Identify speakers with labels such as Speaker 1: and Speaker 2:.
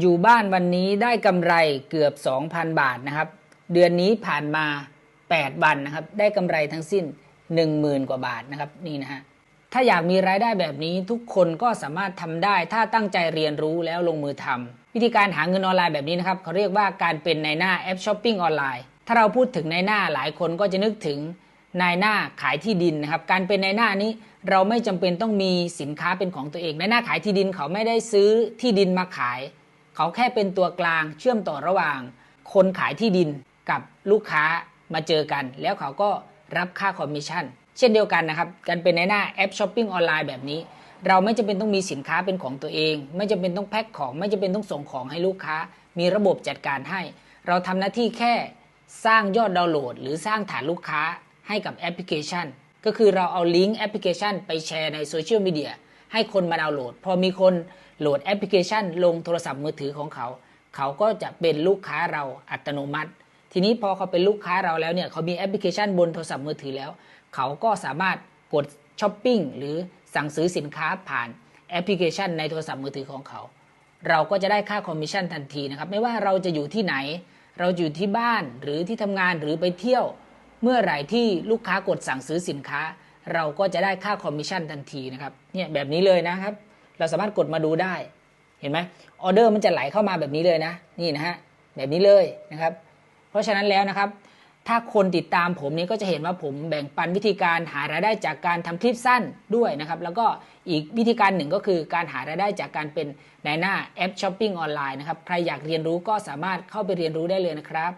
Speaker 1: อยู่บ้านวันนี้ได้กำไรเกือบ 2,000 บาทนะครับ เดือนนี้ผ่านมา 8 วันนะครับ ได้กำไรทั้งสิ้น 10,000 กว่าบาทนะครับนี่นะฮะถ้าอยากมีรายได้แบบนี้ทุกคนก็สามารถทำได้ ถ้าตั้งใจเรียนรู้แล้วลงมือทำวิธีการหาเงินออนไลน์แบบนี้นะครับเขาเรียกว่าการเป็นนายหน้าแอปช้อปปิ้งออนไลน์ถ้าเราพูดถึงนายหน้าหลายคนก็จะนึกถึงนายหน้าขายที่ดินนะครับ การเป็นนายหน้านี้เราไม่จำเป็นต้องมีสินค้าเป็นของตัวเองนายหน้าขายที่ดินเขาไม่ได้ซื้อที่ดินมาขาย เขาแค่เป็นตัวกลางเชื่อมต่อระหว่าง คนขายที่ดินกับลูกค้ามาเจอกัน แล้วเขาก็รับค่าคอมมิชชั่น เช่นเดียวกันนะครับ การเป็นในหน้าแอปช้อปปิ้งออนไลน์แบบนี้ เราไม่จำเป็นต้องมีสินค้าเป็นของตัวเอง ไม่จำเป็นต้องแพ็คของ ไม่จำเป็นต้องส่งของให้ลูกค้า มีระบบจัดการให้ เราทำหน้าที่แค่สร้างยอดดาวน์โหลด หรือสร้างฐานลูกค้าให้กับแอปพลิเคชัน ก็คือเราเอาลิงก์แอปพลิเคชัน ไปแชร์ในโซเชียลมีเดีย ให้คนมาดาวน์โหลด พอมีคนโหลดแอปพลิเคชัน ลงโทรศัพท์มือถือของเขา เขาก็จะเป็นลูกค้าเราอัตโนมัติ ทีนี้พอเขาเป็นลูกค้าเราแล้วเนี่ยเขามีแอปพลิเคชันบนโทรศัพท์มือถือแล้ว เขาก็สามารถกดช้อปปิ้งหรือสั่งซื้อสินค้าผ่านแอปพลิเคชันในโทรศัพท์มือถือของเขา เราก็จะได้ค่าคอมมิชชั่นทันทีนะครับ ไม่ว่าเราจะอยู่ที่ไหน เราอยู่ที่บ้านหรือที่ทำงานหรือไปเที่ยว เมื่อไหร่ที่ลูกค้ากดสั่งซื้อสินค้า เราก็จะได้ค่าคอมมิชชั่นทันทีนะครับเนี่ยแบบนี้เลยนะครับ เราสามารถกดมาดูได้เห็นไหมออเดอร์มันจะไหลเข้ามาแบบนี้เลยนะ นี่นะฮะแบบนี้เลยนะครับ เพราะฉะนั้นแล้วนะครับ ถ้าคนติดตามผมนี้ก็จะเห็นว่าผมแบ่งปันวิธีการหารายได้จากการทำคลิปสั้นด้วยนะครับ แล้วก็อีกวิธีการหนึ่งก็คือการหารายได้จากการเป็นนายหน้าแอปช้อปปิ้งออนไลน์นะครับ ใครอยากเรียนรู้ก็สามารถเข้าไปเรียนรู้ได้เลยนะครับ